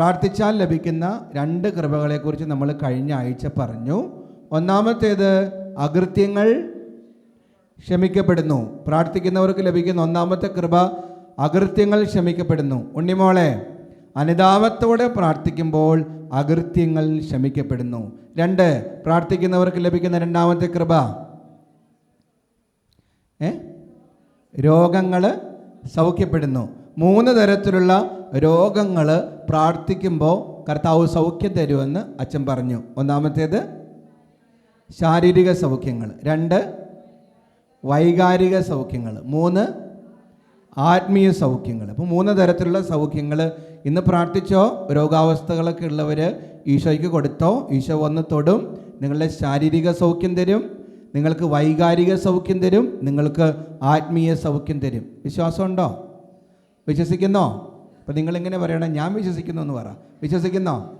പ്രാർത്ഥിച്ചാൽ ലഭിക്കുന്ന രണ്ട് കൃപകളെക്കുറിച്ച് നമ്മൾ കഴിഞ്ഞ ആഴ്ച പറഞ്ഞു. ഒന്നാമത്തേത് അകൃത്യങ്ങൾ ക്ഷമിക്കപ്പെടുന്നു. പ്രാർത്ഥിക്കുന്നവർക്ക് ലഭിക്കുന്ന ഒന്നാമത്തെ കൃപ അകൃത്യങ്ങൾ ക്ഷമിക്കപ്പെടുന്നു. ഉണ്ണിമോളെ അനുതാപത്തോടെ പ്രാർത്ഥിക്കുമ്പോൾ അകൃത്യങ്ങൾ ക്ഷമിക്കപ്പെടുന്നു. രണ്ട് പ്രാർത്ഥിക്കുന്നവർക്ക് ലഭിക്കുന്ന രണ്ടാമത്തെ കൃപ. ഏ? രോഗങ്ങൾ സൗഖ്യപ്പെടുന്നു. മൂന്ന് തരത്തിലുള്ള രോഗങ്ങൾ പ്രാർത്ഥിക്കുമ്പോൾ കർത്താവ് സൗഖ്യം തരുമെന്ന് അച്ഛൻ പറഞ്ഞു. ഒന്നാമത്തേത് ശാരീരിക സൗഖ്യങ്ങൾ. രണ്ട് വൈകാരിക സൗഖ്യങ്ങൾ. മൂന്ന് ആത്മീയ സൗഖ്യങ്ങൾ. അപ്പോൾ മൂന്ന് തരത്തിലുള്ള സൗഖ്യങ്ങൾ. ഇന്ന് പ്രാർത്ഥിച്ചോ? രോഗാവസ്ഥകളൊക്കെ ഉള്ളവർ ഈശോയ്ക്ക് കൊടുത്തോ? ഈശോ വന്ന് തൊടും. നിങ്ങളുടെ ശാരീരിക സൗഖ്യം തരും. നിങ്ങൾക്ക് വൈകാരിക സൗഖ്യം തരും. നിങ്ങൾക്ക് ആത്മീയ സൗഖ്യം തരും. വിശ്വാസമുണ്ടോ? വിശ്വസിക്കുന്നോ? അപ്പം നിങ്ങളിങ്ങനെ പറയണം? ഞാൻ വിശ്വസിക്കുന്നു എന്ന് പറ. വിശ്വസിക്കുന്നോ?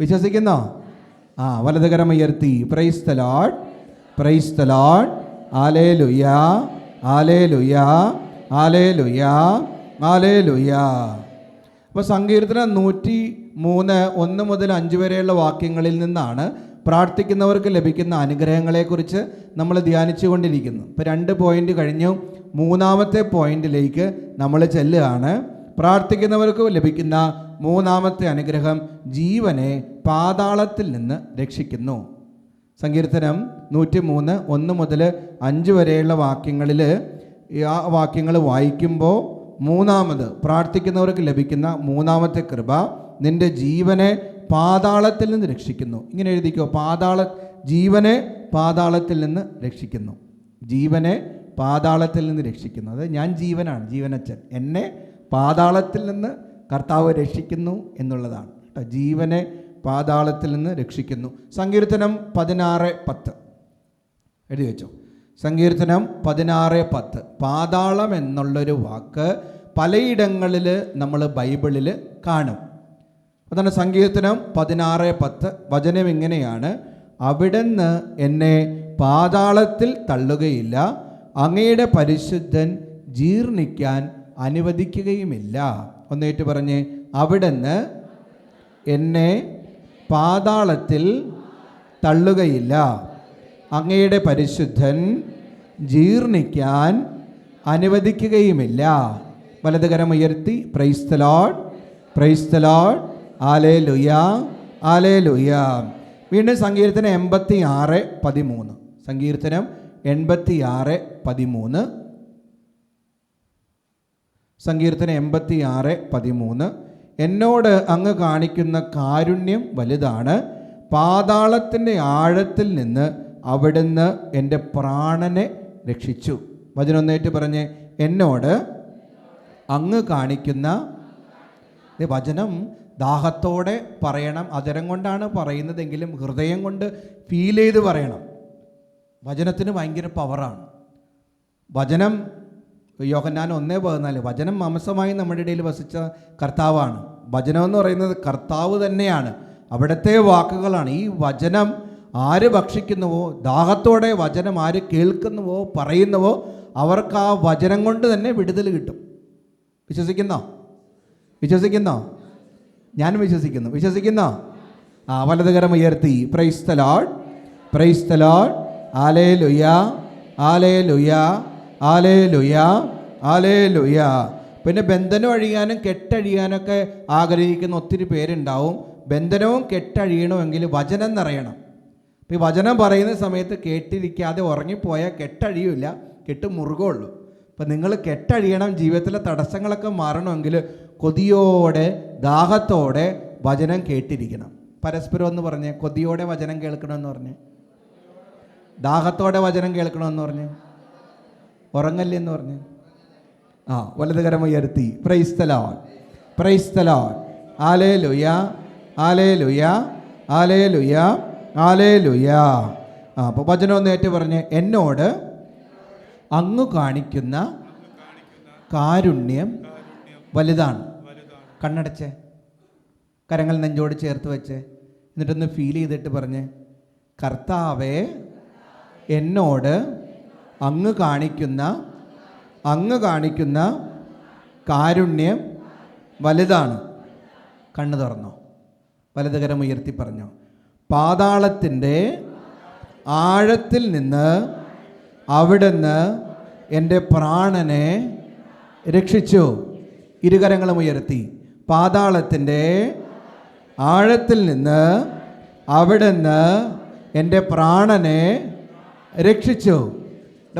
വിശ്വസിക്കുന്നോ? ആ വലതുകരം ഉയർത്തി. Praise Lord praise Lord alleluia alleluia ആലേ ലുയാ ആലേ ലുയാ അപ്പോൾ സങ്കീർത്തനം നൂറ്റി മൂന്ന് ഒന്ന് മുതൽ അഞ്ച് വരെയുള്ള വാക്യങ്ങളിൽ നിന്നാണ് പ്രാർത്ഥിക്കുന്നവർക്ക് ലഭിക്കുന്ന അനുഗ്രഹങ്ങളെക്കുറിച്ച് നമ്മൾ ധ്യാനിച്ചു കൊണ്ടിരിക്കുന്നു ഇപ്പോൾ രണ്ട് പോയിന്റ് കഴിഞ്ഞു. മൂന്നാമത്തെ പോയിന്റിലേക്ക് നമ്മൾ ചെല്ലുകയാണ്. പ്രാർത്ഥിക്കുന്നവർക്ക് ലഭിക്കുന്ന മൂന്നാമത്തെ അനുഗ്രഹം ജീവനെ പാതാളത്തിൽ നിന്ന് രക്ഷിക്കുന്നു. സങ്കീർത്തനം നൂറ്റി മൂന്ന് ഒന്ന് മുതൽ അഞ്ച് വരെയുള്ള വാക്യങ്ങളിൽ ആ വാക്യങ്ങൾ വായിക്കുമ്പോൾ മൂന്നാമത് പ്രാർത്ഥിക്കുന്നവർക്ക് ലഭിക്കുന്ന മൂന്നാമത്തെ കൃപ നിന്റെ ജീവനെ പാതാളത്തിൽ നിന്ന് രക്ഷിക്കുന്നു. ഇങ്ങനെ എഴുതിക്കോ പാതാള ജീവനെ പാതാളത്തിൽ നിന്ന് രക്ഷിക്കുന്നു. ജീവനെ പാതാളത്തിൽ നിന്ന് രക്ഷിക്കുന്നു. അതായത് ഞാൻ ജീവനാണ് ജീവനച്ചൻ എന്നെ പാതാളത്തിൽ നിന്ന് കർത്താവ് രക്ഷിക്കുന്നു എന്നുള്ളതാണ്. കേട്ടോ ജീവനെ പാതാളത്തിൽ നിന്ന് രക്ഷിക്കുന്നു. സങ്കീർത്തനം പതിനാറ് പത്ത്. എഴുതി വെച്ചോ. സങ്കീർത്തനം പതിനാറ് പത്ത്. പാതാളം എന്നുള്ളൊരു വാക്ക് പലയിടങ്ങളിൽ നമ്മൾ ബൈബിളിൽ കാണും. അതാണ് സങ്കീർത്തനം പതിനാറ് പത്ത്. വചനം ഇങ്ങനെയാണ്. അവിടുന്ന് എന്നെ പാതാളത്തിൽ തള്ളുകയില്ല. അങ്ങയുടെ പരിശുദ്ധൻ ജീർണിക്കാൻ അനുവദിക്കുകയുമില്ല. ഒന്നേറ്റ് പറഞ്ഞ് അവിടുന്ന് എന്നെ പാതാളത്തിൽ തള്ളുകയില്ല. അങ്ങയുടെ പരിശുദ്ധൻ ജീർണിക്കാൻ അനുവദിക്കുകയുമില്ല. വലതുകരം ഉയർത്തി പ്രൈസ്തലോഡ് പ്രൈസ്തലോഡ് ആലേ ലുയാ ആലേ ലുയാ വീണ്ടും സങ്കീർത്തനം എൺപത്തി ആറ് പതിമൂന്ന്. സങ്കീർത്തനം എൺപത്തി ആറ് പതിമൂന്ന്. സങ്കീർത്തനം എൺപത്തി ആറ് പതിമൂന്ന്. എന്നോട് അങ്ങ് കാണിക്കുന്ന കാരുണ്യം വലുതാണ്. പാതാളത്തിന്റെ ആഴത്തിൽ നിന്ന് അവിടുന്ന് എന്റെ പ്രാണനെ രക്ഷിച്ചു. വചനൊന്നേറ്റ് പറഞ്ഞ് എന്നോട് അങ്ങ് കാണിക്കുന്ന വചനം ദാഹത്തോടെ പറയണം അതരം കൊണ്ടാണ് പറയുന്നതെങ്കിലും ഹൃദയം കൊണ്ട് ഫീൽ ചെയ്ത് പറയണം. വചനത്തിന് ഭയങ്കര പവറാണ് വചനം യോഹന്നാൻ ഒന്നേ പതിനാല് വചനം മാംസമായി നമ്മുടെ ഇടയിൽ വസിച്ച കർത്താവാണ്. വചനം എന്ന് പറയുന്നത് കർത്താവ് തന്നെയാണ്. അവിടുത്തെ വാക്കുകളാണ്. ഈ വചനം ആര് ഭക്ഷിക്കുന്നുവോ ദാഹത്തോടെ വചനം ആര് കേൾക്കുന്നുവോ പറയുന്നുവോ അവർക്ക് ആ വചനം കൊണ്ട് തന്നെ വിടുതൽ കിട്ടും. വിശ്വസിക്കുന്നോ? വിശ്വസിക്കുന്നോ? ഞാൻ വിശ്വസിക്കുന്നു. വിശ്വസിക്കുന്നോ? ആ വലതുകരം ഉയർത്തി. പ്രൈസ് പ്രൈസ്തലാൾ പ്രൈസ് ലോഡ് ആലേ ലുയാ ആലേ ലുയാ ആലേ ലുയാ ആലേ ലുയാ പിന്നെ ബന്ധനം അഴിയാനും കെട്ടഴിയാനൊക്കെ ആഗ്രഹിക്കുന്ന ഒത്തിരി പേരുണ്ടാവും. ബന്ധനവും കെട്ടഴിയണമെങ്കിൽ വചനം നിറയണം അപ്പോൾ ഈ വചനം പറയുന്ന സമയത്ത് കേട്ടിരിക്കാതെ ഉറങ്ങിപ്പോയാൽ കെട്ടഴിയില്ല. കെട്ട് മുറുകുള്ളൂ അപ്പം നിങ്ങൾ കെട്ടഴിയണം ജീവിതത്തിലെ തടസ്സങ്ങളൊക്കെ മാറണമെങ്കിൽ കൊതിയോടെ ദാഹത്തോടെ വചനം കേട്ടിരിക്കണം. പരസ്പരം എന്ന് പറഞ്ഞ് കൊതിയോടെ വചനം കേൾക്കണമെന്ന് പറഞ്ഞ്. ദാഹത്തോടെ വചനം കേൾക്കണമെന്ന് പറഞ്ഞ്. ഉറങ്ങല്ലേ എന്ന് പറഞ്ഞ്? ആ വലതുകരം ഉയർത്തി. പ്രൈസ് തലോൺ പ്രൈസ് ആലേ ലുയ ആലേ ലുയ ആലേ ലുയ ആലേ ലുയ ആ അപ്പോൾ വചനം ഏറ്റു പറഞ്ഞ് എന്നോട് അങ്ങ് കാണിക്കുന്ന കാരുണ്യം വലുതാണ്. കണ്ണടച്ചേ. കരങ്ങൾ നെഞ്ചോട് ചേർത്ത് വെച്ച്. എന്നിട്ടൊന്ന് ഫീൽ ചെയ്തിട്ട് പറഞ്ഞ് കർത്താവേ എന്നോട് അങ്ങ് കാണിക്കുന്ന അങ്ങ് കാണിക്കുന്ന കാരുണ്യം വലുതാണ്. കണ്ണു തുറന്നോ. വലതുകരം ഉയർത്തി പറഞ്ഞു. പാതാളത്തിന്റെ ആഴത്തിൽ നിന്ന് അവിടുന്ന് എന്റെ പ്രാണനെ രക്ഷിച്ചു. ഇരുകരങ്ങളും ഉയർത്തി. പാതാളത്തിന്റെ ആഴത്തിൽ നിന്ന് അവിടുന്ന് എന്റെ പ്രാണനെ രക്ഷിച്ചു.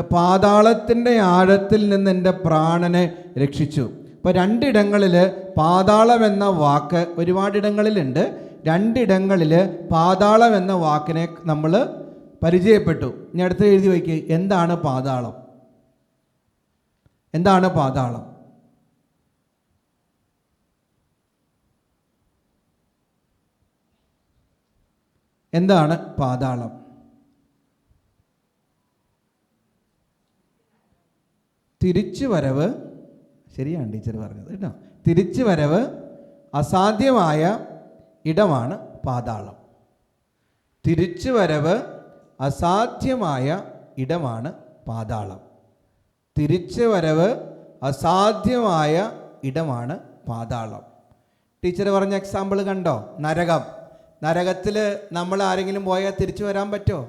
പാതാളത്തിന്റെ ആഴത്തിൽ നിന്ന് എന്റെ പ്രാണനെ രക്ഷിച്ചു. അപ്പോൾ രണ്ടിടങ്ങളിൽ പാതാളം എന്ന വാക്ക് ഒരുപാടിടങ്ങളിലുണ്ട്. രണ്ടിടങ്ങളിൽ പാതാളം എന്ന വാക്കിനെ നമ്മൾ പരിചയപ്പെട്ടു. ഇനി അടുത്ത് എഴുതി വയ്ക്കുക എന്താണ് പാതാളം? എന്താണ് പാതാളം? എന്താണ് പാതാളം? തിരിച്ചു വരവ് ശരിയാണ് ടീച്ചർ പറഞ്ഞത് കേട്ടോ. തിരിച്ചു വരവ് അസാധ്യമായ ഇടമാണ് പാതാളം. തിരിച്ചു വരവ് അസാധ്യമായ ഇടമാണ് പാതാളം. തിരിച്ചു വരവ് അസാധ്യമായ ഇടമാണ് പാതാളം. ടീച്ചർ പറഞ്ഞ എക്സാമ്പിൾ കണ്ടോ? നരകം. നരകത്തിൽ നമ്മൾ ആരെങ്കിലും പോയാൽ തിരിച്ചു വരാൻ പറ്റുമോ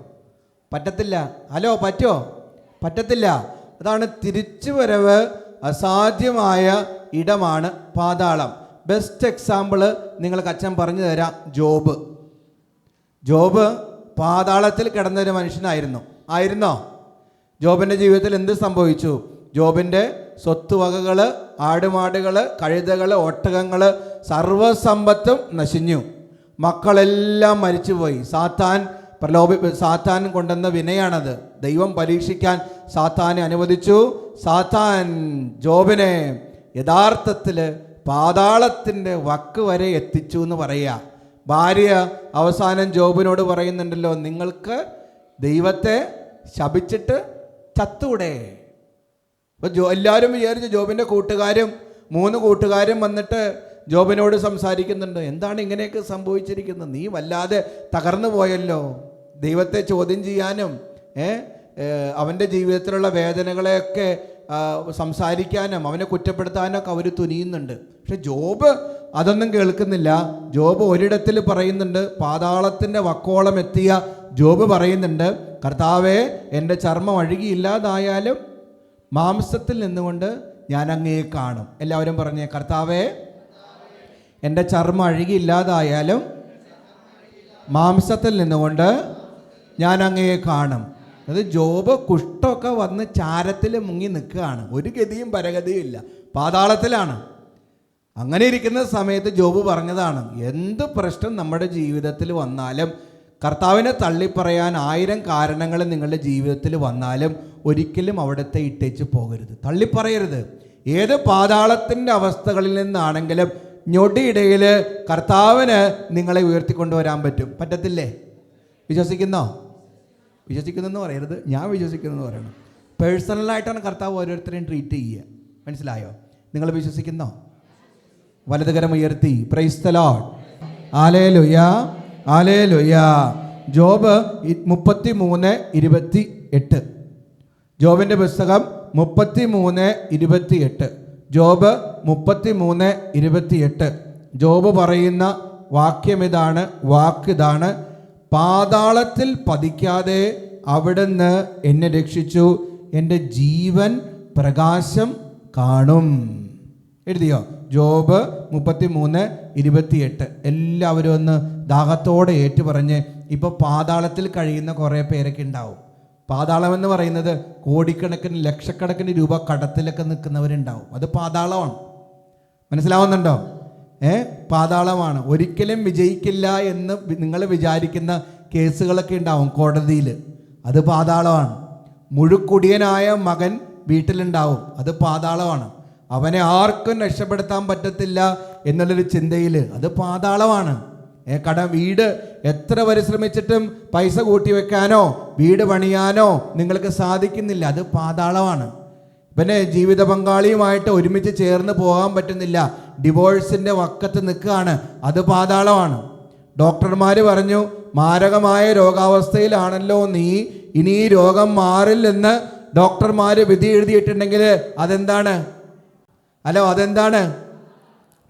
പറ്റത്തില്ല. ഹലോ പറ്റുമോ പറ്റത്തില്ല. അതാണ് തിരിച്ചു വരവ് അസാധ്യമായ ഇടമാണ് പാതാളം. ബെസ്റ്റ് എക്സാമ്പിൾ നിങ്ങൾക്ക് അച്ഛൻ പറഞ്ഞു തരാം. ജോബ്. ജോബ് പാതാളത്തിൽ കിടന്നൊരു മനുഷ്യനായിരുന്നു. ആയിരുന്നോ? ജോബിന്റെ ജീവിതത്തിൽ എന്ത് സംഭവിച്ചു? ജോബിന്റെ സ്വത്തുവകകൾ ആടുമാടുകൾ കഴുതകൾ ഒട്ടകങ്ങൾ സർവസമ്പത്തും നശിഞ്ഞു. മക്കളെല്ലാം മരിച്ചുപോയി. സാത്താൻ പ്രലോഭി സാത്താൻ കൊണ്ടുവന്ന വിനയാണത്. ദൈവം പരീക്ഷിക്കാൻ സാത്താനെ അനുവദിച്ചു. സാത്താൻ ജോബിനെ യഥാർത്ഥത്തിൽ പാതാളത്തിന്റെ വക്ക് വരെ എത്തിച്ചു എന്ന് പറയുക. ഭാര്യ അവസാനം ജോബിനോട് പറയുന്നുണ്ടല്ലോ നിങ്ങൾക്ക് ദൈവത്തെ ശപിച്ചിട്ട് ചത്തൂടെ? അപ്പോൾ ജോ എല്ലാവരും വിചാരിച്ചു ജോബിന്റെ കൂട്ടുകാരും മൂന്ന് കൂട്ടുകാരും വന്നിട്ട് ജോബിനോട് സംസാരിക്കുന്നുണ്ട്. എന്താണ് ഇങ്ങനെയൊക്കെ സംഭവിച്ചിരിക്കുന്നത്? നീ വല്ലാതെ തകർന്നു പോയല്ലോ. ദൈവത്തെ ചോദ്യം ചെയ്യാനും അവന്റെ ജീവിതത്തിലുള്ള വേദനകളെയൊക്കെ സംസാരിക്കാനും അവനെ കുറ്റപ്പെടുത്താനൊക്കെ അവർ തുനിയുന്നുണ്ട്. പക്ഷെ ജോബ് അതൊന്നും കേൾക്കുന്നില്ല. ജോബ് ഒരിടത്തിൽ പറയുന്നുണ്ട് പാതാളത്തിന്റെ വക്കോളം എത്തിയ ജോബ് പറയുന്നുണ്ട് കർത്താവെ എന്റെ ചർമ്മം അഴുകിയില്ലാതായാലും മാംസത്തിൽ നിന്നുകൊണ്ട് ഞാൻ അങ്ങേ കാണും. എല്ലാവരും പറഞ്ഞേ കർത്താവെ എന്റെ ചർമ്മം അഴുകിയില്ലാതായാലും മാംസത്തിൽ നിന്നുകൊണ്ട് ഞാൻ അങ്ങയെ കാണും. അത് ജോബ് കുഷ്ടമൊക്കെ വന്ന് ചാരത്തിൽ മുങ്ങി നിൽക്കുകയാണ്. ഒരു ഗതിയും പരഗതിയും ഇല്ല. പാതാളത്തിലാണ്. അങ്ങനെ ഇരിക്കുന്ന സമയത്ത് ജോബ് പറഞ്ഞതാണ് എന്ത് പ്രശ്നം നമ്മുടെ ജീവിതത്തിൽ വന്നാലും കർത്താവിനെ തള്ളിപ്പറയാൻ ആയിരം കാരണങ്ങൾ നിങ്ങളുടെ ജീവിതത്തിൽ വന്നാലും ഒരിക്കലും അവിടുത്തെ ഇട്ടേച്ച് പോകരുത്. തള്ളിപ്പറയരുത്. ഏത് പാതാളത്തിന്റെ അവസ്ഥകളിൽ നിന്നാണെങ്കിലും ഞൊടിയിടയിൽ കർത്താവിന് നിങ്ങളെ ഉയർത്തിക്കൊണ്ടുവരാൻ പറ്റും. പറ്റത്തില്ലേ? വിശ്വസിക്കുന്നോ? വിശ്വസിക്കുന്നെന്ന് പറയരുത്. ഞാൻ വിശ്വസിക്കുന്നെന്ന് പറയണം. പേഴ്സണലായിട്ടാണ് കർത്താവ് ഓരോരുത്തരെയും ട്രീറ്റ് ചെയ്യുക. മനസ്സിലായോ? നിങ്ങൾ വിശ്വസിക്കുന്നോ? വലതുകരം ഉയർത്തി. പ്രൈസ്തലോ ആലേ ലുയാ ആലേ ലുയാ ജോബ് മുപ്പത്തി മൂന്ന് ഇരുപത്തി എട്ട് ജോബിന്റെ പുസ്തകം മുപ്പത്തി മൂന്ന് ഇരുപത്തി എട്ട് ജോബ് മുപ്പത്തി മൂന്ന് ഇരുപത്തി എട്ട് ജോബ് പറയുന്ന വാക്യം ഇതാണ് വാക്കിതാണ് പാതാളത്തിൽ പതിക്കാതെ അവിടുന്ന് എന്നെ രക്ഷിച്ചു. എന്റെ ജീവൻ പ്രകാശം കാണും. എഴുതിയോ? ജോബ് മുപ്പത്തി മൂന്ന് ഇരുപത്തിയെട്ട്. എല്ലാവരും ഒന്ന് ദാഹത്തോടെ ഏറ്റു പറഞ്ഞ് ഇപ്പോൾ പാതാളത്തിൽ കഴിയുന്ന കുറേ പേരൊക്കെ ഉണ്ടാവും. പാതാളം എന്ന് പറയുന്നത് കോടിക്കണക്കിന് ലക്ഷക്കണക്കിന് രൂപ കടത്തിലൊക്കെ നിൽക്കുന്നവരുണ്ടാവും. അത് പാതാളമാണ്. മനസ്സിലാവുന്നുണ്ടോ? ഏ? പാതാളമാണ്. ഒരിക്കലും വിജയിക്കില്ല എന്ന് നിങ്ങൾ വിചാരിക്കുന്ന കേസുകളൊക്കെ ഉണ്ടാവും കോടതിയിൽ അത് പാതാളമാണ്. മുഴുക്കുടിയനായ മകൻ വീട്ടിലുണ്ടാവും. അത് പാതാളമാണ്. അവനെ ആർക്കും രക്ഷപ്പെടുത്താൻ പറ്റത്തില്ല എന്നുള്ളൊരു ചിന്തയിൽ അത് പാതാളമാണ്. ഏ കട വീട് എത്ര പരിശ്രമിച്ചിട്ടും പൈസ കൂട്ടി വെക്കാനോ വീട് പണിയാനോ നിങ്ങൾക്ക് സാധിക്കുന്നില്ല. അത് പാതാളമാണ്. ഇവന് ജീവിത പങ്കാളിയുമായിട്ട് ഒരുമിച്ച് ചേർന്ന് പോകാൻ പറ്റുന്നില്ല. ഡിവോഴ്സിന്റെ വക്കത്ത് നിൽക്കുകയാണ്. അത് പാതാളമാണ്. ഡോക്ടർമാർ പറഞ്ഞു മാരകമായ രോഗാവസ്ഥയിലാണല്ലോ നീ. ഇനി ഈ രോഗം മാറില്ലെന്ന് ഡോക്ടർമാർ വിധി എഴുതിയിട്ടുണ്ടെങ്കിൽ അതെന്താണ്? ഹലോ അതെന്താണ്?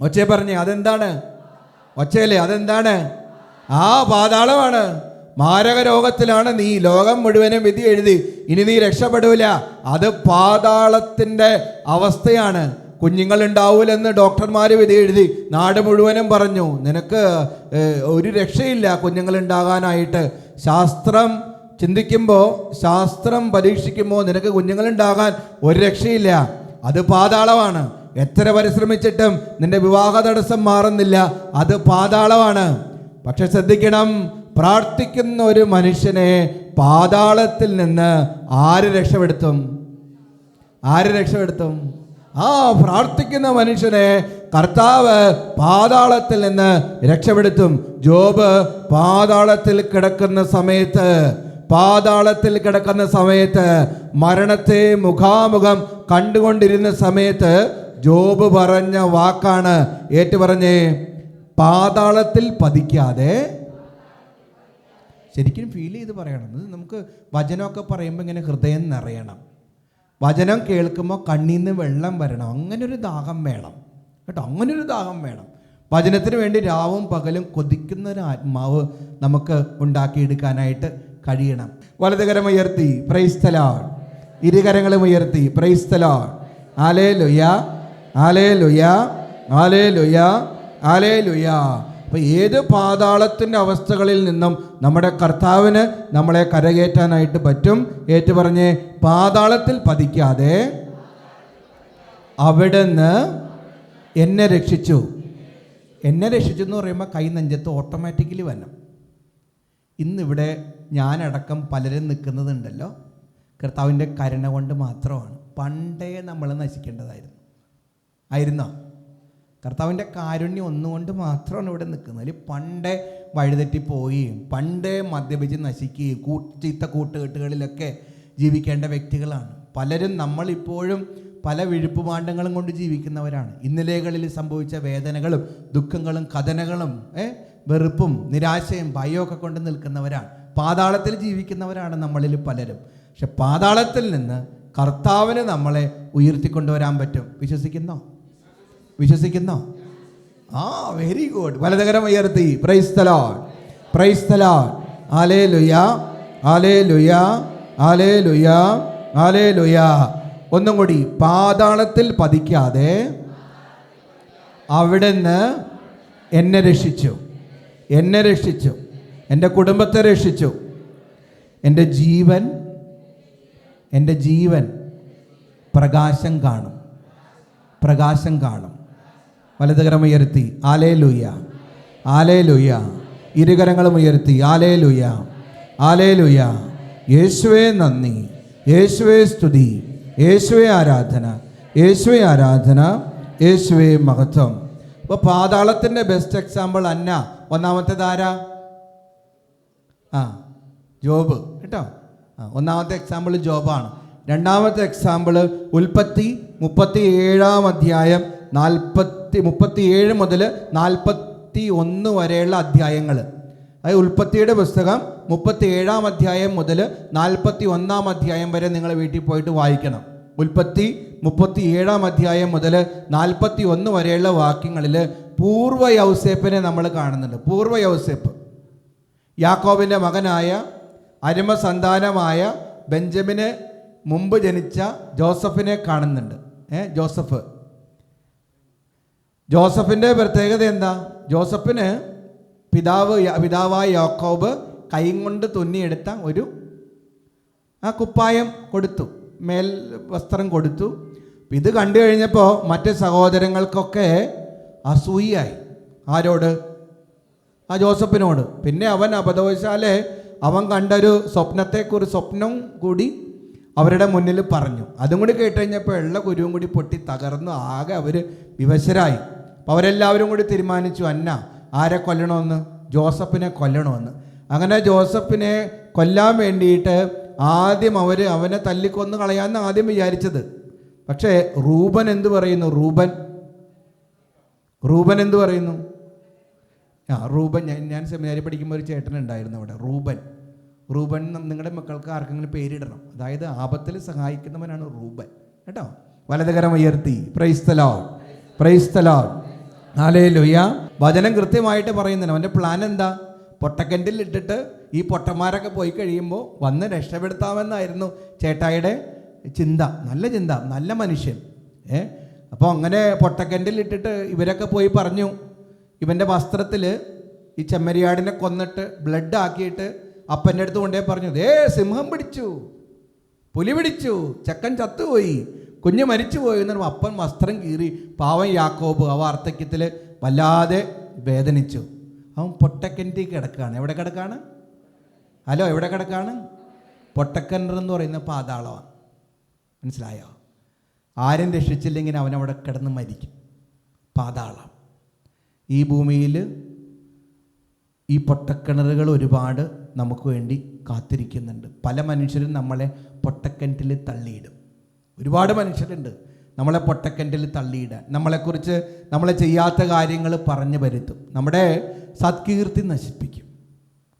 ഒച്ചയെ പറഞ്ഞേ അതെന്താണ്? ഒച്ചയല്ലേ അതെന്താണ്? ആ പാതാളമാണ്. മാരക രോഗത്തിലാണ് നീ ലോകം മുഴുവനും വിധി എഴുതി. ഇനി നീ രക്ഷപ്പെടൂല. അത് പാതാളത്തിന്റെ അവസ്ഥയാണ്. കുഞ്ഞുങ്ങൾ ഉണ്ടാവൂലെന്ന് ഡോക്ടർമാർ വിധി എഴുതി. നാട് മുഴുവനും പറഞ്ഞു നിനക്ക് ഒരു രക്ഷയില്ല കുഞ്ഞുങ്ങൾ ഉണ്ടാകാനായിട്ട് ശാസ്ത്രം ചിന്തിക്കുമ്പോൾ ശാസ്ത്രം പരീക്ഷിക്കുമ്പോൾ നിനക്ക് കുഞ്ഞുങ്ങൾ ഉണ്ടാകാൻ ഒരു രക്ഷയില്ല. അത് പാതാളമാണ്. എത്ര പരിശ്രമിച്ചിട്ടും നിന്റെ വിവാഹ തടസ്സം മാറുന്നില്ല. അത് പാതാളമാണ്. പക്ഷെ ശ്രദ്ധിക്കണം പ്രാർത്ഥിക്കുന്ന ഒരു മനുഷ്യനെ പാതാളത്തിൽ നിന്ന് ആര് രക്ഷപ്പെടുത്തും? ആര് രക്ഷപ്പെടുത്തും? ആ പ്രാർത്ഥിക്കുന്ന മനുഷ്യനെ കർത്താവ് പാതാളത്തിൽ നിന്ന് രക്ഷപ്പെടുത്തും. ജോബ് പാതാളത്തിൽ കിടക്കുന്ന സമയത്ത് പാതാളത്തിൽ കിടക്കുന്ന സമയത്ത് മരണത്തെ മുഖാമുഖം കണ്ടുകൊണ്ടിരുന്ന സമയത്ത് ജോബ് പറഞ്ഞ വാക്കാണ് ഏറ്റു പറഞ്ഞേ പാതാളത്തിൽ പതിക്കാതെ ശരിക്കും ഫീൽ ചെയ്ത് പറയണം. ഇത് നമുക്ക് വചനമൊക്കെ പറയുമ്പോൾ ഇങ്ങനെ ഹൃദയം നിറയണം. വചനം കേൾക്കുമ്പോൾ കണ്ണിൽ നിന്ന് വെള്ളം വരണം. അങ്ങനൊരു ദാഹം വേണം. കേട്ടോ? അങ്ങനൊരു ദാഹം വേണം. വചനത്തിന് വേണ്ടി രാവും പകലും കൊതിക്കുന്ന ഒരു ആത്മാവ് നമുക്ക് ഉണ്ടാക്കിയെടുക്കാനായിട്ട് കഴിയണം. വലതുകരം ഉയർത്തി. പ്രൈസ്തലാൾ ഇരുകരങ്ങളും ഉയർത്തി. പ്രൈസ്തലാൾ ആലേ ലുയാ ആലേ ലുയാ ആലേ ലുയാ ആലേ ലുയ അപ്പൊ ഏത് പാതാളത്തിന്റെ അവസ്ഥകളിൽ നിന്നും നമ്മുടെ കർത്താവിന് നമ്മളെ കരകയറ്റാനായിട്ട് പറ്റും? ഏറ്റു പറഞ്ഞ് പാതാളത്തിൽ പതിക്കാതെ അവിടുന്ന് എന്നെ രക്ഷിച്ചു. എന്നെ രക്ഷിച്ചു എന്ന് പറയുമ്പോൾ കൈ നെഞ്ചത്ത് ഓട്ടോമാറ്റിക്കലി വരണം. ഇന്നിവിടെ ഞാനടക്കം പലരും നിൽക്കുന്നതുണ്ടല്ലോ. കർത്താവിന്റെ കരുണ കൊണ്ട് മാത്രമാണ്. പണ്ടേ നമ്മൾ നശിക്കേണ്ടതായിരുന്നു. ആയിരുന്നോ? കർത്താവിന്റെ കാരുണ്യം ഒന്നുകൊണ്ട് മാത്രമാണ് ഇവിടെ നിൽക്കുന്നത്. അതിൽ പണ്ടേ വഴിതെറ്റിപ്പോവുകയും പണ്ടേ മദ്യപിച്ച് നശിക്കുകയും കൂ ചീത്ത കൂട്ടുകെട്ടുകളിലൊക്കെ ജീവിക്കേണ്ട വ്യക്തികളാണ്. പലരും നമ്മളിപ്പോഴും പല വിഴുപ്പുമാണ്ടങ്ങളും കൊണ്ട് ജീവിക്കുന്നവരാണ്. ഇന്നലെകളിൽ സംഭവിച്ച വേദനകളും ദുഃഖങ്ങളും കഥനകളും ഏ വെറുപ്പും നിരാശയും ഭയമൊക്കെ കൊണ്ട് നിൽക്കുന്നവരാണ്. പാതാളത്തിൽ ജീവിക്കുന്നവരാണ് നമ്മളിൽ പലരും. പക്ഷെ പാതാളത്തിൽ നിന്ന് കർത്താവിന് നമ്മളെ ഉയർത്തിക്കൊണ്ടുവരാൻ പറ്റും. വിശ്വസിക്കുന്നോ? വിശ്വസിക്കുന്നോ? ആ വെരി ഗുഡ് വലതുകരം ഉയർത്തി. പ്രൈസ് തലോഡ് പ്രൈസ് തലോഡ് ആലേ ലുയ ആലേ ലുയ ആലേ ലുയ ആലേ ലുയ ഒന്നും കൂടി പാതാളത്തിൽ പതിക്കാതെ അവിടുന്ന് എന്നെ രക്ഷിച്ചു. എന്നെ രക്ഷിച്ചു. എന്റെ കുടുംബത്തെ രക്ഷിച്ചു. എന്റെ ജീവൻ എന്റെ ജീവൻ പ്രകാശം കാണും. പ്രകാശം കാണും. വലതുകരം ഉയർത്തി. ആലേ ലൂയ ആലേ ലൂയ ഇരുകരങ്ങളും ഉയർത്തി. ആലേ ലൂയ ആലേ യേശുവേ നന്ദി. യേശുവേ സ്തുതി. യേശുവേ ആരാധന. യേശുവേ ആരാധന. യേശുവേ മഹത്വം. ഇപ്പോൾ പാതാളത്തിന്റെ ബെസ്റ്റ് എക്സാമ്പിൾ അന്ന. ഒന്നാമത്തെ ആരാ? ആ ജോബ്. കേട്ടോ? ആ ഒന്നാമത്തെ എക്സാമ്പിൾ ജോബാണ്. രണ്ടാമത്തെ എക്സാമ്പിൾ ഉൽപ്പത്തി മുപ്പത്തി ഏഴാം അധ്യായം നാൽപ്പത്തി മുപ്പത്തി ഏഴ് മുതൽ നാൽപ്പത്തി ഒന്ന് വരെയുള്ള അധ്യായങ്ങൾ. അതായത് ഉൽപ്പത്തിയുടെ പുസ്തകം മുപ്പത്തി ഏഴാം അധ്യായം മുതൽ നാൽപ്പത്തി ഒന്നാം അധ്യായം വരെ നിങ്ങൾ വീട്ടിൽ പോയിട്ട് വായിക്കണം. ഉൽപ്പത്തി മുപ്പത്തി ഏഴാം അധ്യായം മുതൽ നാൽപ്പത്തി ഒന്ന് വരെയുള്ള വാക്യങ്ങളിൽ പൂർവ യൗസേപ്പിനെ നമ്മൾ കാണുന്നുണ്ട്. പൂർവ യൗസേപ്പ്. യാക്കോബിന്റെ മകനായ അരുമ സന്താനമായ ബെഞ്ചമിന് മുമ്പ് ജനിച്ച ജോസഫിനെ കാണുന്നുണ്ട്. ഏ ജോസഫ്. ജോസഫിന്റെ പ്രത്യേകത എന്താ? ജോസഫിന് പിതാവ് പിതാവായ യാക്കോബ് കൈ കൊണ്ട് തുന്നിയെടുത്ത ഒരു ആ കുപ്പായം കൊടുത്തു മേൽ വസ്ത്രം കൊടുത്തു. ഇത് കണ്ടു കഴിഞ്ഞപ്പോൾ മറ്റ് സഹോദരങ്ങൾക്കൊക്കെ അസൂയായി. ആരോട്? ആ ജോസഫിനോട്. പിന്നെ അവൻ അബദ്ധവശാലെ അവൻ കണ്ടൊരു സ്വപ്നത്തെക്കുറിച്ച് സ്വപ്നം കൂടി അവരുടെ മുന്നിൽ പറഞ്ഞു. അതും കൂടി കേട്ട് കഴിഞ്ഞപ്പോൾ എള്ള കുരുവും കൂടി പൊട്ടി തകർന്നു ആകെ അവർ വിവശരായി. അപ്പോൾ അവരെല്ലാവരും കൂടി തീരുമാനിച്ചു അന്ന ആരെ കൊല്ലണമെന്ന്? ജോസഫിനെ കൊല്ലണമെന്ന്. അങ്ങനെ ജോസഫിനെ കൊല്ലാൻ വേണ്ടിയിട്ട് ആദ്യം അവർ അവനെ തല്ലിക്കൊന്ന് കളയാമെന്ന് ആദ്യം വിചാരിച്ചത്. പക്ഷേ റൂബൻ എന്തു പറയുന്നു? റൂബൻ. റൂബൻ എന്തു പറയുന്നു? ആ റൂബൻ ഞാൻ ഞാൻ സെമിനാരി പഠിക്കുമ്പോൾ ഒരു ചേട്ടൻ ഉണ്ടായിരുന്നു അവിടെ റൂബൻ. റൂബൻ നിങ്ങളുടെ മക്കൾക്ക് ആർക്കെങ്കിലും പേരിടണം. അതായത് ആപത്തിൽ സഹായിക്കുന്നവനാണ് റൂബൻ. കേട്ടോ? വലതുകരം ഉയർത്തി. പ്രൈസ്തലോ പ്രൈസ്തലോ ആലേ ലുയ വചനം കൃത്യമായിട്ട് പറയുന്നില്ല അവന്റെ പ്ലാൻ എന്താ? പൊട്ടക്കിണറ്റിൽ ഇട്ടിട്ട് ഈ പൊട്ടന്മാരൊക്കെ പോയി കഴിയുമ്പോൾ വന്ന് രക്ഷപ്പെടുത്താമെന്നായിരുന്നു ചേട്ടായിയുടെ ചിന്ത. നല്ല ചിന്ത. നല്ല മനുഷ്യൻ. ഏ? അപ്പോൾ അങ്ങനെ പൊട്ടക്കിണറ്റിൽ ഇട്ടിട്ട് ഇവരൊക്കെ പോയി പറഞ്ഞു. ഇവന്റെ വസ്ത്രത്തിൽ ഈ ചെമ്മരിയാടിനെ കൊന്നിട്ട് ബ്ലഡ് ആക്കിയിട്ട് അപ്പന്റെ അടുത്ത് കൊണ്ടേ പറഞ്ഞു. ദേ സിംഹം പിടിച്ചു. പുലി പിടിച്ചു. ചെക്കൻ ചത്തുപോയി. കുഞ്ഞ് മരിച്ചു പറയുമ്പോൾ അപ്പൻ വസ്ത്രം കീറി പാവൻ യാക്കോബ് ആ വാർദ്ധക്യത്തിൽ വല്ലാതെ വേദനിച്ചു. അവൻ പൊട്ടക്കിണറ്റി കിടക്കുകയാണ് എവിടെ കിടക്കാണ്? ഹലോ എവിടെ കിടക്കാണ്? പൊട്ടക്കിണർ എന്ന് പറയുന്ന പാതാളമാണ് മനസ്സിലായോ? ആരും രക്ഷിച്ചില്ലെങ്കിൽ അവൻ അവിടെ കിടന്ന് മരിക്കും. പാതാളം. ഈ ഭൂമിയിൽ ഈ പൊട്ടക്കിണറുകൾ ഒരുപാട് നമുക്ക് വേണ്ടി കാത്തിരിക്കുന്നുണ്ട്. പല മനുഷ്യരും നമ്മളെ പൊട്ടക്കിണറ്റിൽ തള്ളിയിടും. ഒരുപാട് മനുഷ്യരുണ്ട്. നമ്മളെ പൊട്ടക്കെന്റിൽ തള്ളിയിടാൻ. നമ്മളെക്കുറിച്ച് നമ്മളെ ചെയ്യാത്ത കാര്യങ്ങൾ പറഞ്ഞു വരുത്തും. നമ്മുടെ സത്കീർത്തി നശിപ്പിക്കും.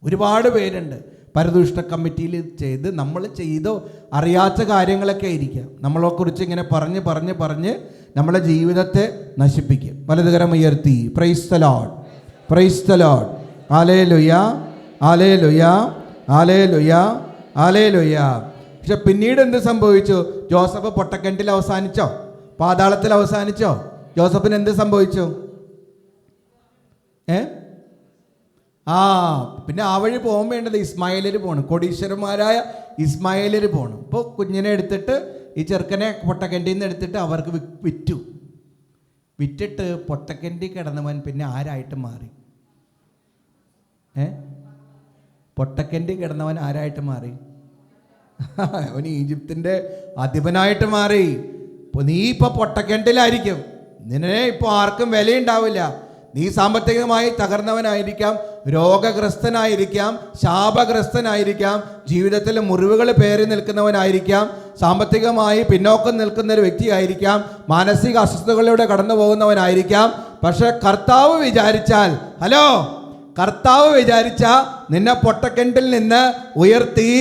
ഒരുപാട് പേരുണ്ട്. പരദൂഷ്ട കമ്മിറ്റിയിൽ ചെയ്ത് നമ്മൾ ചെയ്തോ അറിയാത്ത കാര്യങ്ങളൊക്കെ ആയിരിക്കാം. നമ്മളെക്കുറിച്ച് ഇങ്ങനെ പറഞ്ഞ് പറഞ്ഞ് പറഞ്ഞ് നമ്മളെ ജീവിതത്തെ നശിപ്പിക്കും. വലതുകരം ഉയർത്തി. പ്രൈസ് ദ പ്രൈസ് ആലേ ലുയ ആലേ ലുയ ആലേ ലുയ ആലേ ലുയ പക്ഷെ പിന്നീട് എന്ത് സംഭവിച്ചു? ജോസഫ് പൊട്ടക്കിണറ്റിൽ അവസാനിച്ചോ? പാതാളത്തിൽ അവസാനിച്ചോ? ജോസഫിന് എന്ത് സംഭവിച്ചു? ഏ? ആ പിന്നെ ആ വഴി പോകാൻ വേണ്ടത് ഇസ്മായിലർ പോകണം കൊടീശ്വരന്മാരായ ഇസ്മായിലർ പോകണം ഇപ്പോൾ കുഞ്ഞിനെ എടുത്തിട്ട് ഈ ചെറുക്കനെ പൊട്ടക്കണ്ടിയിൽ നിന്ന് എടുത്തിട്ട് അവർക്ക് വിറ്റു. വിറ്റിട്ട് പൊട്ടക്കണ്ടി കിടന്നവൻ പിന്നെ ആരായിട്ട് മാറി? ഏ? പൊട്ടക്കണ്ടി കിടന്നവൻ ആരായിട്ട് മാറി? അവൻ ഈജിപ്തിന്റെ അധിപനായിട്ട് മാറി. ഇപ്പോൾ നീ ഇപ്പോൾ പൊട്ടക്കെണ്ടിലായിരിക്കും നിന്നെ ഇപ്പോൾ ആർക്കും വിലയുണ്ടാവില്ല. നീ സാമ്പത്തികമായി തകർന്നവനായിരിക്കാം രോഗഗ്രസ്തനായിരിക്കാം ശാപഗ്രസ്തനായിരിക്കാം ജീവിതത്തിൽ മുറിവുകൾ പേറി നിൽക്കുന്നവനായിരിക്കാം സാമ്പത്തികമായി പിന്നോക്കം നിൽക്കുന്ന ഒരു വ്യക്തിയായിരിക്കാം മാനസിക അസ്വസ്ഥതകളിലൂടെ കടന്നു പോകുന്നവനായിരിക്കാം. പക്ഷെ കർത്താവ് വിചാരിച്ചാൽ ഹലോ കർത്താവ് വിചാരിച്ച നിന്നെ പൊട്ടക്കെണ്ടിൽ നിന്ന് ഉയർത്തി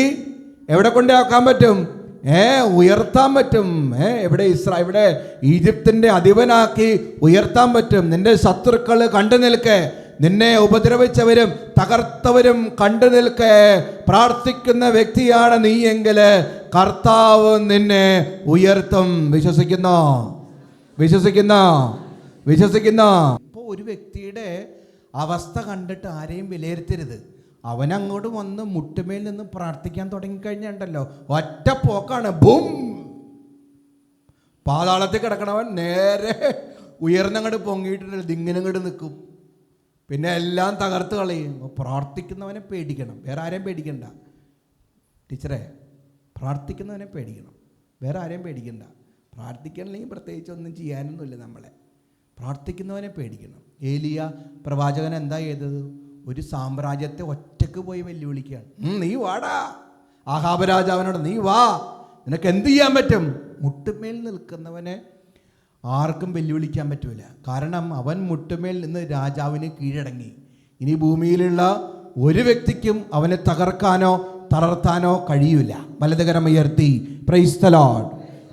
എവിടെ കൊണ്ടാക്കാൻ പറ്റും? ഏ ഉയർത്താൻ പറ്റും. ഏ എവിടെ ഇസ്രാ ഇവിടെ ഈജിപ്തിന്റെ അധിപനാക്കി ഉയർത്താൻ പറ്റും? നിന്റെ ശത്രുക്കൾ കണ്ടു നിൽക്കേ. നിന്നെ ഉപദ്രവിച്ചവരും തകർത്തവരും കണ്ടു നിൽക്കെ. പ്രാർത്ഥിക്കുന്ന വ്യക്തിയാണ് നീ എങ്കിൽ കർത്താവ് നിന്നെ ഉയർത്തും. വിശ്വസിക്കുന്നോ? വിശ്വസിക്കുന്നോ? വിശ്വസിക്കുന്നോ? ഇപ്പോൾ ഒരു വ്യക്തിയുടെ അവസ്ഥ കണ്ടിട്ട് ആരെയും വിലയിരുത്തരുത്. അവൻ അങ്ങോട്ട് വന്ന് മുട്ടുമേൽ നിന്ന് പ്രാർത്ഥിക്കാൻ തുടങ്ങിക്കഴിഞ്ഞുണ്ടല്ലോ ഒറ്റ പോക്കാണ്. ബും. പാതാളത്തിൽ കിടക്കണവൻ നേരെ ഉയർന്നങ്ങോട്ട് പൊങ്ങിയിട്ടുണ്ട് ഇതിങ്ങനെ നിൽക്കും പിന്നെ എല്ലാം തകർത്ത് കളയും. പ്രാർത്ഥിക്കുന്നവനെ പേടിക്കണം. വേറെ ആരെയും പേടിക്കണ്ട. ടീച്ചറെ പ്രാർത്ഥിക്കുന്നവനെ പേടിക്കണം. വേറെ ആരെയും പേടിക്കണ്ട. പ്രാർത്ഥിക്കണമെങ്കിൽ പ്രത്യേകിച്ച് ഒന്നും ചെയ്യാനൊന്നുമില്ല നമ്മളെ. പ്രാർത്ഥിക്കുന്നവനെ പേടിക്കണം. ഏലിയ പ്രവാചകൻ എന്താ ചെയ്തത് ഒരു സാമ്രാജ്യത്തെ ഒറ്റയ്ക്ക് പോയി വെല്ലുവിളിക്കുകയാണ്. "ഉം, നീ വാടാ. ആഹാബ രാജാവിനോട് നീ വാ. നിനക്ക് എന്ത് ചെയ്യാൻ പറ്റും? മുട്ടുമേൽ നിൽക്കുന്നവനെ ആർക്കും വെല്ലുവിളിക്കാൻ പറ്റൂല. കാരണം അവൻ മുട്ടുമേൽ നിന്ന് രാജാവിന് കീഴടങ്ങി. ഇനി ഭൂമിയിലുള്ള ഒരു വ്യക്തിക്കും അവനെ തകർക്കാനോ തളർത്താനോ കഴിയൂല. വലതുകരം ഉയർത്തി. Praise the Lord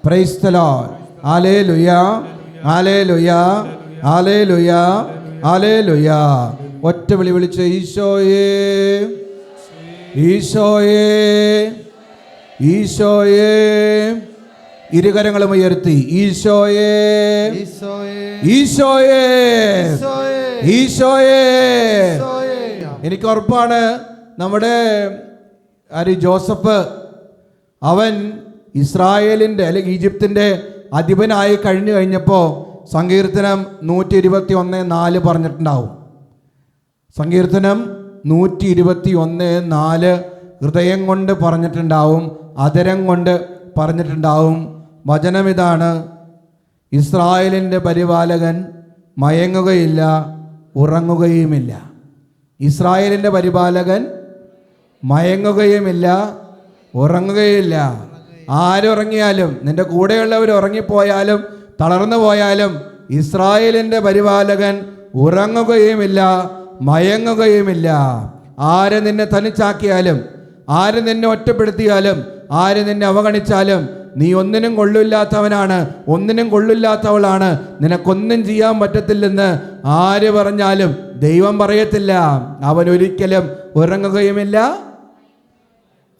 praise the Lord hallelujah hallelujah ലുയാ ആലേ ലുയാ ആലേ ലുയ ഒറ്റ വിളി വിളിച്ച് ഈശോയേ ഈശോയേ ഈശോയേ. ഇരുകരങ്ങളും ഉയർത്തി ഈശോയേ ഈശോയേ ഈശോയേ. എനിക്ക് ഉറപ്പാണ് നമ്മുടെ ആര് ജോസഫ് അവൻ ഇസ്രായേലിന്റെ അല്ലെങ്കിൽ ഈജിപ്തിന്റെ അധിപനായി കഴിഞ്ഞു കഴിഞ്ഞപ്പോൾ സങ്കീർത്തനം നൂറ്റി ഇരുപത്തി ഒന്ന് നാല് പറഞ്ഞിട്ടുണ്ടാവും. സങ്കീർത്തനം നൂറ്റി ഇരുപത്തി ഒന്ന് നാല് ഹൃദയം കൊണ്ട് പറഞ്ഞിട്ടുണ്ടാവും അതരം കൊണ്ട് പറഞ്ഞിട്ടുണ്ടാവും. വചനം ഇതാണ് ഇസ്രായേലിന്റെ പരിപാലകൻ മയങ്ങുകയില്ല ഉറങ്ങുകയുമില്ല. ഇസ്രായേലിന്റെ പരിപാലകൻ മയങ്ങുകയുമില്ല ഉറങ്ങുകയില്ല. ആരുറങ്ങിയാലും നിന്റെ കൂടെയുള്ളവർ ഉറങ്ങിപ്പോയാലും തളർന്നു പോയാലും ഇസ്രായേലിന്റെ പരിപാലകൻ ഉറങ്ങുകയുമില്ല മയങ്ങുകയുമില്ല. ആര് നിന്നെ തനിച്ചാക്കിയാലും ആര് നിന്നെ ഒറ്റപ്പെടുത്തിയാലും ആര് നിന്നെ അവഗണിച്ചാലും നീ ഒന്നിനും കൊള്ളില്ലാത്തവനാണ് ഒന്നിനും കൊള്ളില്ലാത്തവളാണ്. നിനക്കൊന്നും ചെയ്യാൻ പറ്റത്തില്ലെന്ന് ആര് പറഞ്ഞാലും ദൈവം പറയത്തില്ല. അവൻ ഒരിക്കലും ഉറങ്ങുകയുമില്ല.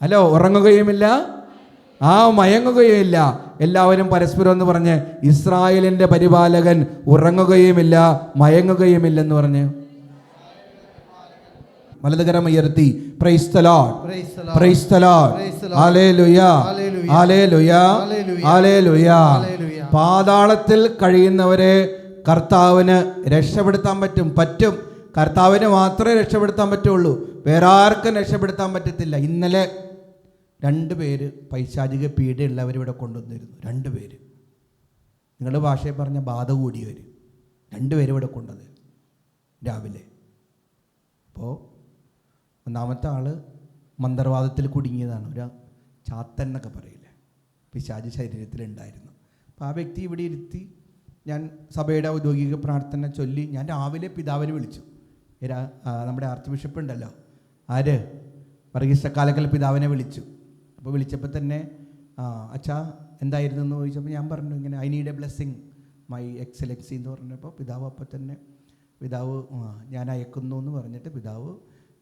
ഹലോ ഉറങ്ങുകയുമില്ല? ആ മയങ്ങുകയുമില്ല. എല്ലാവരും പരസ്പരം എന്ന് പറഞ്ഞ് ഇസ്രായേലിന്റെ പരിപാലകൻ ഉറങ്ങുകയുമില്ല മയങ്ങുകയുമില്ലെന്ന് പറഞ്ഞ്. വലതുകരം ഉയർത്തി. പാതാളത്തിൽ കഴിയുന്നവരെ കർത്താവിന് രക്ഷപ്പെടുത്താൻ പറ്റും. പറ്റും. കർത്താവിന് മാത്രമേ രക്ഷപ്പെടുത്താൻ പറ്റുള്ളൂ. വേറെ ആർക്കും രക്ഷപ്പെടുത്താൻ പറ്റത്തില്ല. ഇന്നലെ രണ്ട് പേര് പൈശാചിക പീഡയുള്ളവർ ഇവിടെ കൊണ്ടുവന്നിരുന്നു. രണ്ട് പേര്. നിങ്ങളുടെ ഭാഷയിൽ പറഞ്ഞ ബാധ കൂടിയവർ രണ്ട് പേര് ഇവിടെ കൊണ്ടുവന്നു രാവിലെ. അപ്പോൾ ഒന്നാമത്തെ ആൾ മന്ത്രവാദത്തിൽ കുടുങ്ങിയതാണ്. ഒരു ചാത്തൻ എന്നൊക്കെ പറയില്ലേ? പിശാജ് ശരീരത്തിലുണ്ടായിരുന്നു. അപ്പോൾ ആ വ്യക്തി ഇവിടെ ഇരുത്തി ഞാൻ സഭയുടെ ഔദ്യോഗിക പ്രാർത്ഥന ചൊല്ലി ഞാൻ രാവിലെ പിതാവിനെ വിളിച്ചു. നമ്മുടെ ആർച്ച് ബിഷപ്പ് ഉണ്ടല്ലോ. ആര്? വർഗീസ് പിതാവിനെ വിളിച്ചു. അപ്പോൾ വിളിച്ചപ്പോൾ തന്നെ അച്ഛാ എന്തായിരുന്നു എന്ന് ചോദിച്ചപ്പോൾ ഞാൻ പറഞ്ഞു ഇങ്ങനെ I need a blessing my excellency എന്ന് പറഞ്ഞപ്പോൾ പിതാവ് അപ്പോൾ തന്നെ പിതാവ് ഞാൻ അയക്കുന്നു എന്ന് പറഞ്ഞിട്ട് പിതാവ്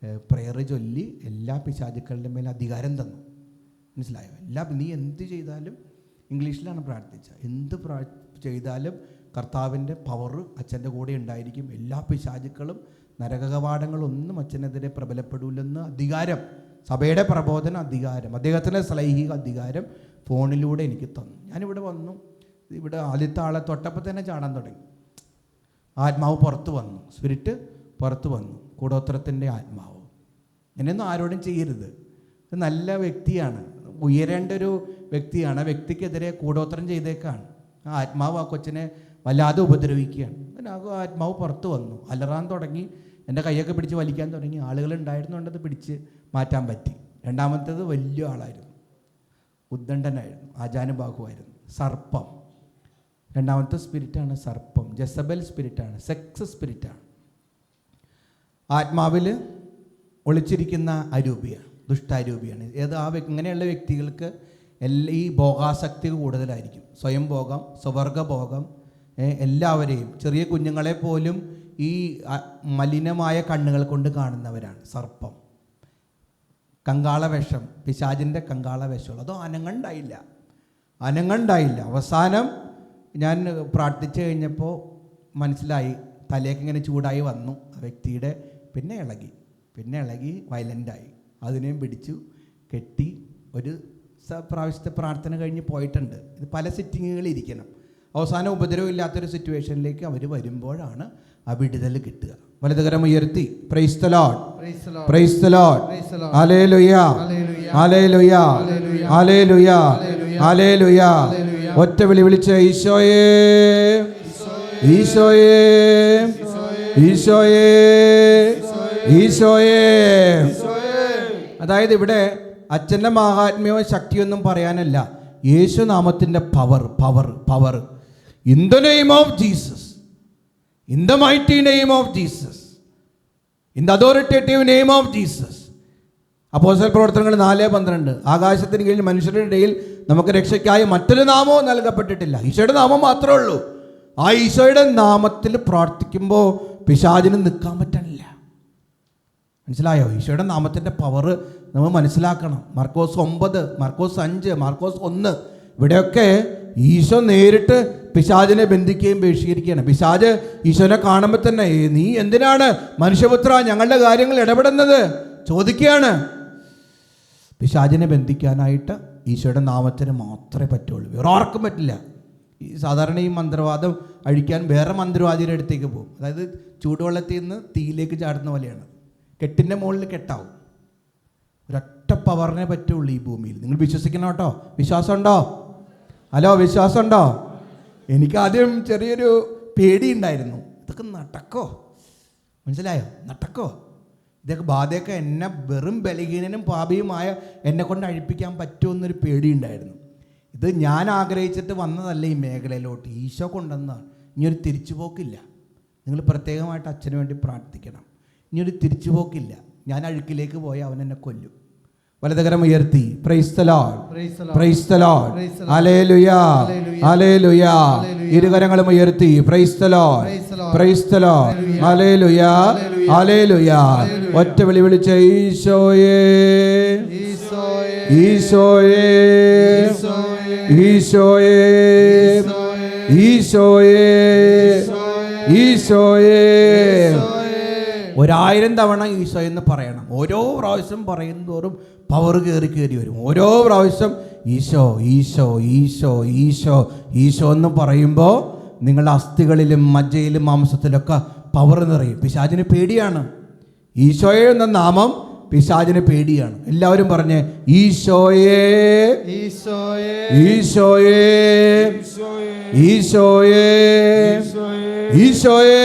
പ്രെയർ ചൊല്ലി എല്ലാ പിശാചുക്കളുടെ മേലെ അധികാരം തന്നു. മനസ്സിലായോ? എല്ലാ നീ എന്ത് ചെയ്താലും ഇംഗ്ലീഷിലാണ് പ്രാർത്ഥിച്ചത്. എന്ത് പ്രാ ചെയ്താലും കർത്താവിന്റെ പവർ അച്ഛന്റെ കൂടെ ഉണ്ടായിരിക്കും. എല്ലാ പിശാചുക്കളും നരകകവാടങ്ങളൊന്നും അച്ഛനെതിരെ പ്രബലപ്പെടില്ലെന്ന് അധികാരം. സഭയുടെ പ്രബോധന അധികാരം അദ്ദേഹത്തിന്റെ സ്ലൈഹിക അധികാരം ഫോണിലൂടെ എനിക്ക് തന്നു. ഞാനിവിടെ വന്നു. ഇവിടെ ആദ്യത്തെ ആളെ തൊട്ടപ്പോൾ തന്നെ ചാടാൻ തുടങ്ങി. ആത്മാവ് പുറത്ത് വന്നു. സ്പിരിറ്റ് പുറത്ത് വന്നു. കൂടോത്രത്തിന്റെ ആത്മാവ്. ഇങ്ങനെയൊന്നും ആരോടും ചെയ്യരുത്. നല്ല വ്യക്തിയാണ്. ഉയരേണ്ട ഒരു വ്യക്തിയാണ്. ആ വ്യക്തിക്കെതിരെ കൂടോത്രം ചെയ്തേക്കാണ്. ആ ആത്മാവ് ആ കൊച്ചിനെ വല്ലാതെ ഉപദ്രവിക്കുകയാണ്. ആ ആത്മാവ് പുറത്ത് വന്നു. അലറാൻ തുടങ്ങി. എന്റെ കൈയൊക്കെ പിടിച്ച് വലിക്കാൻ തുടങ്ങി. ആളുകൾ ഉണ്ടായിരുന്നുകൊണ്ടത് പിടിച്ച് മാറ്റാൻ പറ്റി. രണ്ടാമത്തേത് വലിയ ആളായിരുന്നു. ഉദ്ദണ്ഡനായിരുന്നു. ആജാനുബാഹുവായിരുന്നു സർപ്പം. രണ്ടാമത്തെ സ്പിരിറ്റാണ് സർപ്പം. ജസബൽ സ്പിരിറ്റാണ്. സെക്സ് സ്പിരിറ്റാണ്. ആത്മാവിൽ ഒളിച്ചിരിക്കുന്ന അരൂപിയാണ് ദുഷ്ടാരൂപിയാണ്. ഏത് ആ ഇങ്ങനെയുള്ള വ്യക്തികൾക്ക് എല്ലാ ഈ ഭോഗാസക്തി കൂടുതലായിരിക്കും. സ്വയം ഭോഗം സ്വവർഗഭോഗം എല്ലാവരെയും. ചെറിയ കുഞ്ഞുങ്ങളെ പോലും ഈ മലിനമായ കണ്ണുകൾ കൊണ്ട് കാണുന്നവരാണ്. സർപ്പം കങ്കാള വിഷം പിശാചിന്റെ കങ്കാള അതോ അനങ്ങണ്ടായില്ല അനങ്ങണ്ടായില്ല അവസാനം ഞാൻ പ്രാർത്ഥിച്ചു കഴിഞ്ഞപ്പോൾ മനസ്സിലായി തലയൊക്കെ ഇങ്ങനെ ചൂടായി വന്നു. ആ വ്യക്തിയുടെ പിന്നെ ഇളകി പിന്നെ ഇളകി വയലന്റായി അതിനെയും പിടിച്ചു കെട്ടി ഒരു സ- പ്രാവശ്യത്തെ പ്രാർത്ഥന കഴിഞ്ഞ് പോയിട്ടുണ്ട്. ഇത് പല സിറ്റിങ്ങുകളിൽ ഇരിക്കണം. അവസാനം ഉപദ്രവമില്ലാത്തൊരു സിറ്റുവേഷനിലേക്ക് അവർ വരുമ്പോഴാണ് ആ വിടുതൽ കിട്ടുക. വലതുകരം ഉയർത്തി. Price Lord. Price Hallelujah. Hallelujah Hallelujah. ഒറ്റ വിളി വിളിച്ച ഈശോയേ. ഈശോയേ. ഈശോയേ ഈശോയേ. അതായത് ഇവിടെ അച്ഛന്റെ മഹാത്മ്യവും ശക്തിയൊന്നും പറയാനല്ല. യേശുനാമത്തിന്റെ power power power in the name of Jesus in the mighty name of Jesus in the authoritative name of Jesus apostle പ്രവർത്തനങ്ങൾ നാല് പന്ത്രണ്ട്. ആകാശത്തിന് കീഴിൽ മനുഷ്യരുടെ ഇടയിൽ നമുക്ക് രക്ഷയ്ക്കായി മറ്റൊരു നാമവും നൽകപ്പെട്ടിട്ടില്ല. ഈശോയുടെ നാമം മാത്രമേ ഉള്ളൂ. ആ ഈശോയുടെ നാമത്തിൽ പ്രാർത്ഥിക്കുമ്പോൾ പിശാചിന് നിൽക്കാൻ പറ്റണില്ല. മനസ്സിലായോ? ഈശോയുടെ നാമത്തിന്റെ പവർ നമ്മൾ മനസ്സിലാക്കണം. മർക്കോസ് ഒമ്പത് മർക്കോസ് അഞ്ച് മർക്കോസ് ഒന്ന്. ഇവിടെയൊക്കെ ഈശോ നേരിട്ട് പിശാചിനെ ബന്ധിക്കുകയും ബഹിഷ്കരിക്കുകയാണ് പിശാജ് ഈശോനെ കാണുമ്പോൾ തന്നെ നീ എന്തിനാണ് മനുഷ്യപുത്ര ഞങ്ങളുടെ കാര്യങ്ങൾ ഇടപെടുന്നത്? ചോദിക്കുകയാണ്. പിശാചിനെ ബന്ധിക്കാനായിട്ട് ഈശോയുടെ നാമത്തിന് മാത്രമേ പറ്റുള്ളൂ. വേറെ ആർക്കും പറ്റില്ല. ഈ സാധാരണ ഈ മന്ത്രവാദം അഴിക്കാൻ വേറെ മന്ത്രവാദിയുടെ അടുത്തേക്ക് പോകും. അതായത് ചൂടുവെള്ളത്തിൽ നിന്ന് തീയിലേക്ക് ചാടുന്ന പോലെയാണ്. കെട്ടിന്റെ മുകളിൽ കെട്ടാവും. ഒരൊറ്റ പവറിനെ പറ്റുള്ളൂ ഈ ഭൂമിയിൽ. നിങ്ങൾ വിശ്വസിക്കണം കേട്ടോ. വിശ്വാസമുണ്ടോ? ഹലോ വിശ്വാസമുണ്ടോ? എനിക്ക് ആദ്യം ചെറിയൊരു പേടി ഉണ്ടായിരുന്നു. ഇതൊക്കെ നടക്കോ? മനസ്സിലായോ? നടക്കോ? ഇതൊക്കെ ബാധയൊക്കെ എന്നെ വെറും ബലഹീനനും പാപിയുമായ എന്നെ കൊണ്ട് അഴിപ്പിക്കാൻ പറ്റുമെന്നൊരു പേടിയുണ്ടായിരുന്നു ഇത് ഞാൻ ആഗ്രഹിച്ചിട്ട് വന്നതല്ല ഈ മേഖലയിലോട്ട്. ഈശോ കൊണ്ടുവന്നതാണ്. ഇനിയൊരു തിരിച്ചുപോക്കില്ല. നിങ്ങൾ പ്രത്യേകമായിട്ട് അച്ഛന് വേണ്ടി പ്രാർത്ഥിക്കണം. ഇനിയൊരു തിരിച്ചുപോക്കില്ല. ഞാൻ അഴുക്കിലേക്ക് പോയി അവൻ എന്നെ കൊല്ലും. വലതകരം ഉയർത്തി. ഇരുകരങ്ങളും ഉയർത്തി. ഒറ്റ വിളി വിളിച്ച ഈശോയെ. ഈശോയേ. ഈശോയെ. ഈശോയേ ഈശോയെ ഈശോയെ. ഒരായിരം തവണ ഈശോ എന്ന് പറയണം. ഓരോ പ്രാവശ്യം പറയുന്നതോറും പവർ കയറി കയറി വരും. ഓരോ പ്രാവശ്യം ഈശോ ഈശോ ഈശോ ഈശോ ഈശോ എന്ന് പറയുമ്പോൾ നിങ്ങളുടെ അസ്ഥികളിലും മജ്ജയിലും മാംസത്തിലൊക്കെ പവർ നിറയും. പിശാചിന് പേടിയാണ്. ഈശോയെ എന്ന നാമം പിശാചിന് പേടിയാണ്. എല്ലാവരും പറഞ്ഞ് ഈശോയെ ഈശോയെ ഈശോയെ ഈശോയെ ഈശോയേ